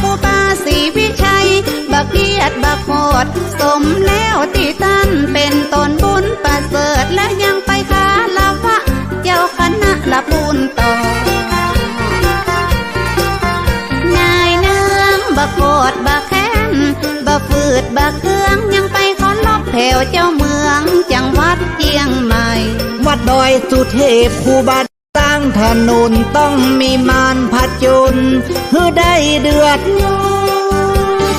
ขู่ปาสีวิชัย บักเดบักโหดสมแล้วที่ท่านเป็นตนบุญประเสริฐและยังไปคาลาวะ เจ้าคณะละบุญต่อนายเนืองบักโกรธบักแค้นบักฝืดบักเครื่องยังไปขอลอบแถวเจ้าเมืองจังหวัดเชียงใหม่ วัดดอยสุเทพคูบาางถนนต้องมีมารผจญเพื่อได้เดือดร้อน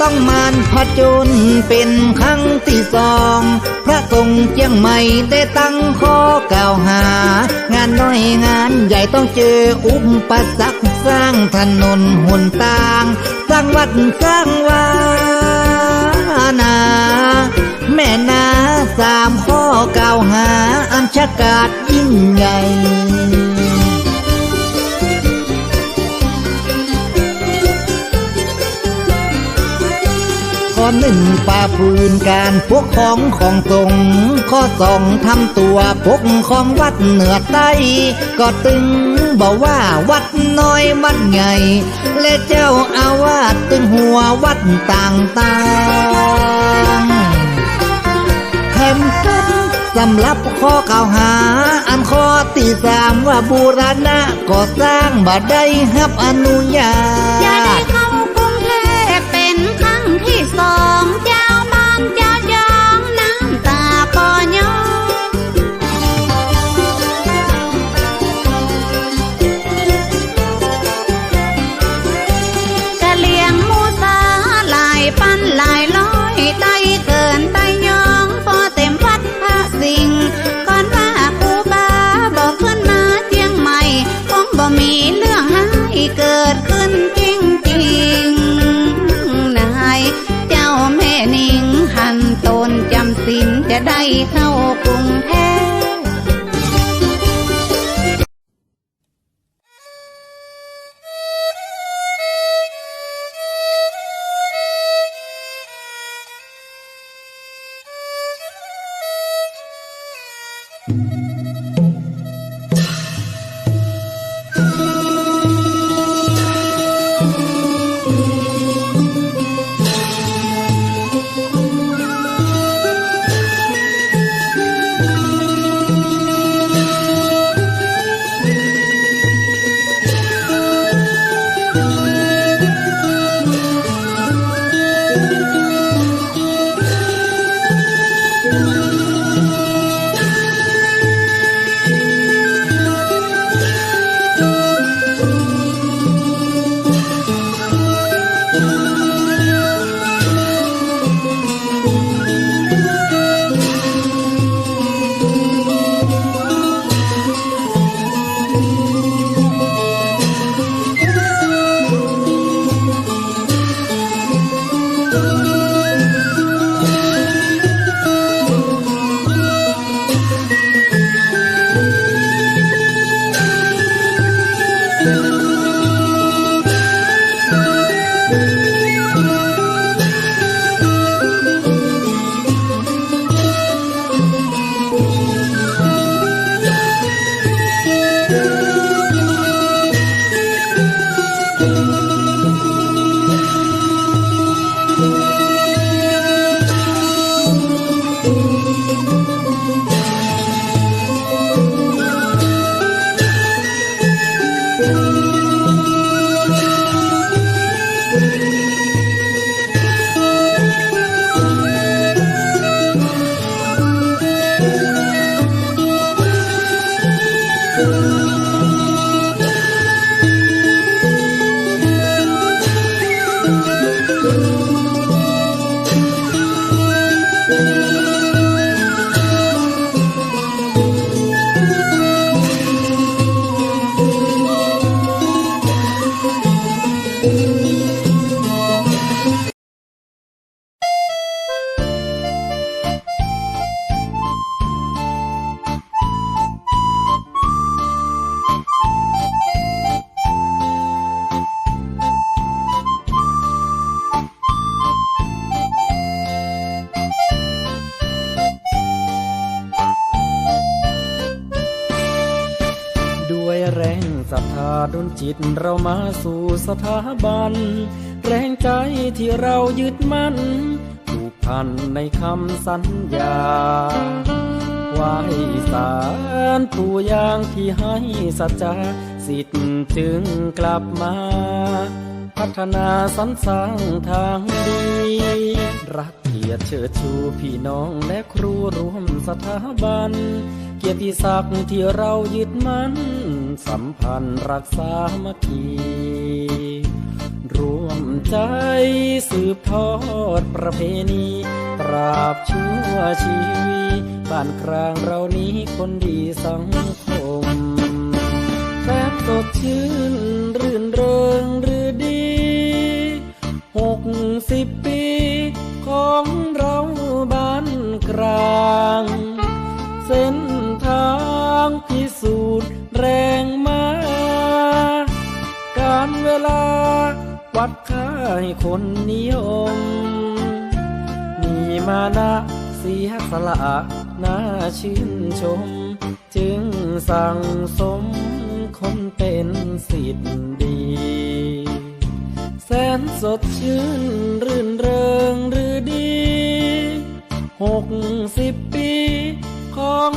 ต้องมารผจญเป็นครั้งที่สอง พระทรงเจียงใหม่ได้ตั้งข้อกล่าวหา งานน้อยงานใหญ่ต้องเจออุปสรรคสร้างถนนหนทาง สร้างวัดสร้างวา สามข้อกล่าวหาอันชะกาดยิ่งใหญ่ข้อหนึ่งป่าปืนการพวกของของตรงข้อสองทำตัวพกของวัดเหนือใต้ก็ตึงบอกว่าวัดน้อยวัดใหญ่ และเจ้าอาวาสตึงหัววัดต่างต่างๆ แถมกันสำหรับข้อข่าวหา อันข้อที่สามว่าบูรณะก่อสร้างบ่ได้รับอนุญาต cùng theo ด้วยแรงศรัทธาดนจิตเรามาสู่สถาบัน แรงใจที่เรายึดมั่นผูกพันในคำสัญญาไหวสารปู่ยางที่ให้สัจจาสิทธิ์จึงกลับมา พัฒนาสรรสร้างทางดี รัก ยรติเชิดชูพี่น้องและครูร่วมสถาบัน เกียรติศักดิ์ที่เรายึดมั่น สัมพันธ์รักษามัคคีร่วมใจสืบทอดประเพณีตราบชั่วชีวีบ้านกลางเรานี้คนดีสังคมแสนสดชื่นรื่นเริงหรือดีหกสิบปี การเวลา วัดค่าให้คนนิยม มีมานะเสียสละน่าชื่นชม จึงสั่งสมคนเป็นสิทธิ์ดี แสนสดชื่น รื่นเริงหรือดี หกสิบปีของ